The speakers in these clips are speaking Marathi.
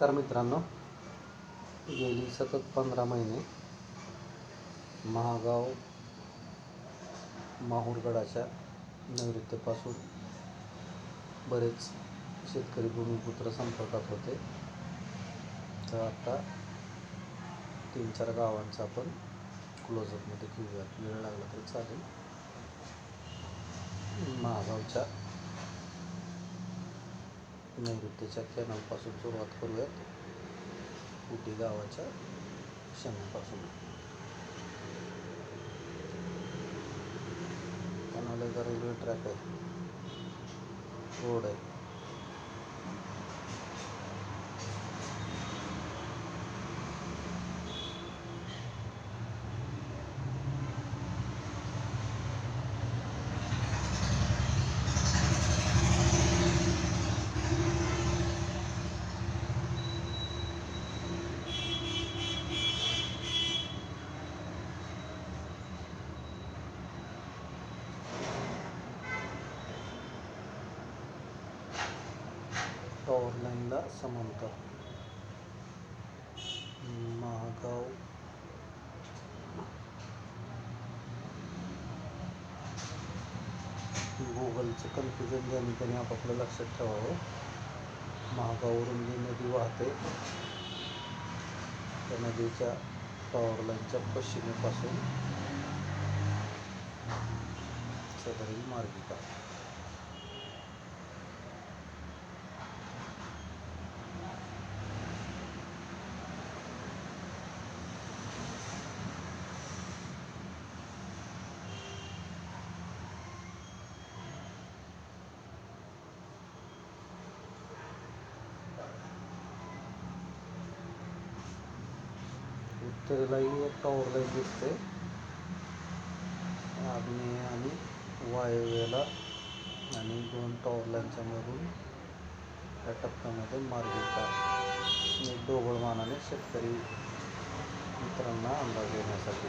तर मित्रांनो गेली सतत पंधरा महिने महागाव माहूरगडाच्या नैऋत्यपासून बरेच शेतकरी भूमिपुत्र संपर्कात होते. तर आता तीन चार गावांचा आपण क्लोजअपमध्ये घेऊयात. वेळ लागला तरी चालेल. महागावच्या नैऋत्येच्या क्षणापासून सुरुवात करूयात. उटी गावाच्या शनीपासून कॅनल रेल्वे ट्रॅक आहे. रोड आहे. टॉवर समांतर. महागाव गुगलचं कन्फ्युजन ज्याने त्याने आपापलं लक्षात ठेवावं. महागाववरून जी नदी वाहते त्या नदीच्या टॉवर लाईनच्या पश्चिमेपासून सदरील मार्गिका. उत्तरेलाही एक टॉवर लाईन दिसते आग्नेय आणि वायव्याला आणि दोन टॉवर लाईनच्या मधून त्या टप्प्यामध्ये मार्गिका एक मानाने शेतकरी मित्रांना अंदाज येण्यासाठी.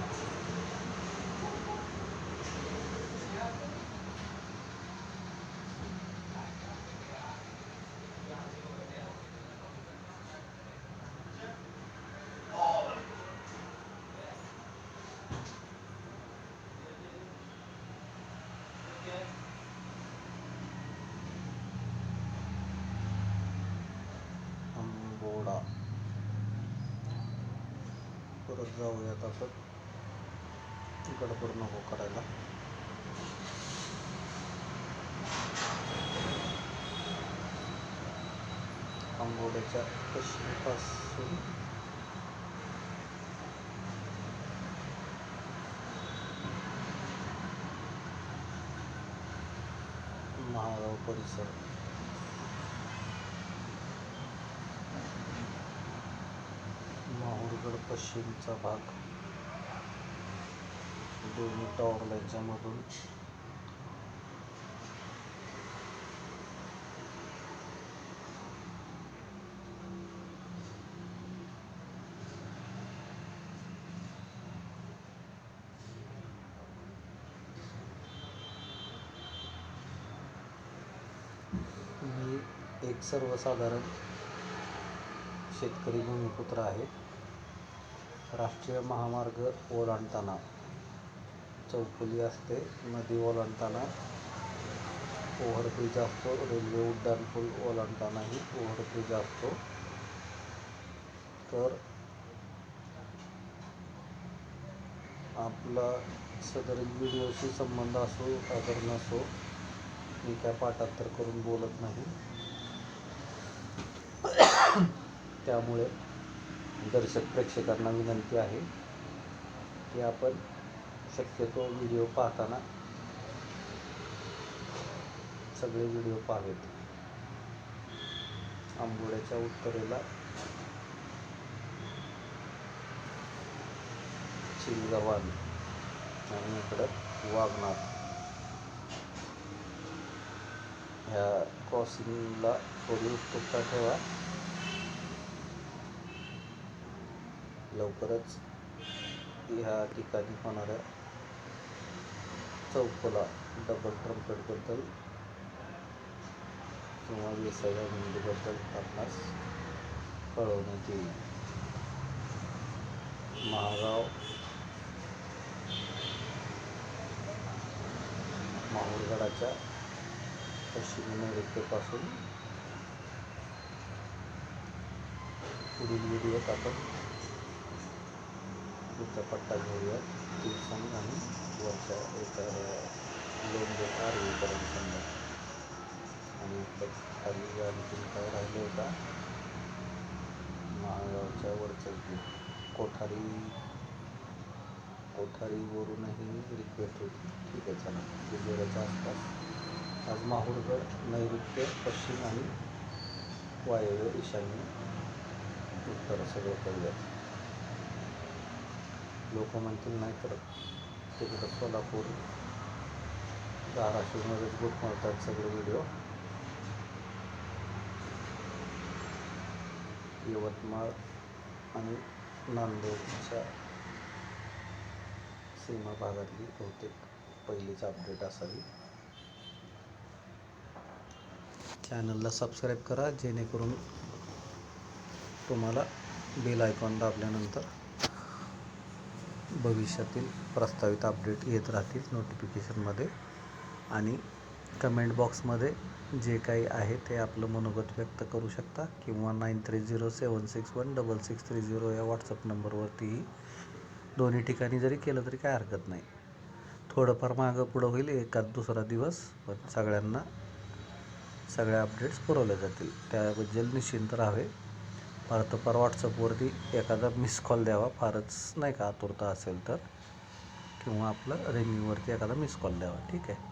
परत जाऊयात आपण. गडबड नको करायला. आंबोड्याच्या पश्चिमेपासून महागाव परिसर. माहूरगड पश्चिमचा भाग. दोन्ही टॉवर याच्यामधून. मी एक सर्वसाधारण शेतकरी भूमिपुत्र आहे. राष्ट्रीय महामार्ग ओलांडताना. चौफुली असते नदी ओलांडताना. ओव्हरब्रिज असतो रेल्वे उड्डाणपूल ओलांडतानाही ओव्हरब्रिज असतो. तर आपला सदरील व्हिडिओशी संबंध असो अगर नसो मी काय पाठांतर करून बोलत नाही. त्यामुळे दर्शक प्रेक्षकांना विनंती आहे की आपण शक्यतो व्हिडिओ पाहताना सगळे व्हिडिओ पाहावेत. आंबोड्याच्या उत्तरेला चिलगवान आणि इकडं वागनाथ. ह्या क्रॉसिंगला थोडी उत्सुकता ठेवा. लवकरच ह्या ठिकाणी होणाऱ्या चौकोला डबल ट्रम्पेटबद्दल किंवा विसाव्या मेंदूबद्दल आपणास कळवण्यात येईल. महागाव माहूरगडाच्या पश्चिम नैऋत्येपासून पुढील व्हिडिओत आपण पुढचा पट्टा घेऊया. दिवसांनी आणि वरच्या एक लोन देत आर्वीपर्यंत समजा आणि खाली आणखीन काय राहिलं होता? महागावच्या वरचं कोठारी कोठारीवरूनही रिक्वेस्ट होती. ठीक आहे चला. विजयाच्या आसपास. आज माहूरगड नैऋत्य पश्चिम आणि वायव्य ईशान्य उत्तर सगळं करूयात लोक म्हणतील नाही तर तिकडं सोलापूर धाराशिवमध्येच बुक मारतात सगळे व्हिडिओ यवतमाळ आणि नांदेडच्या सीमा भागातली बहुतेक पहिलीच अपडेट असावी. चॅनलला सबस्क्राईब करा जेणेकरून तुम्हाला बेल आयकॉन दाबल्यानंतर भविष्यातील प्रस्तावित अपडेट येत राहतील नोटिफिकेशनमध्ये आणि कमेंट बॉक्समध्ये जे काही आहे ते आपलं मनोगत व्यक्त करू शकता किंवा nine three zero seven six one double six three zero या व्हॉट्सअप नंबरवरतीही. दोन्ही ठिकाणी जरी केलं तरी काय हरकत नाही. थोडंफार मागं पुढं होईल एखाद दुसरा दिवस पण सगळ्यांना सगळ्या अपडेट्स पुरवल्या जातील. त्याबद्दल निश्चिंत राहावे. फार तर फार व्हॉट्सअपवरती एखादा मिस कॉल द्यावा. फारच नाही का आतुरता असेल तर. किंवा आपलं रिंगिंगवरती एखादा मिस कॉल द्यावा. ठीक आहे?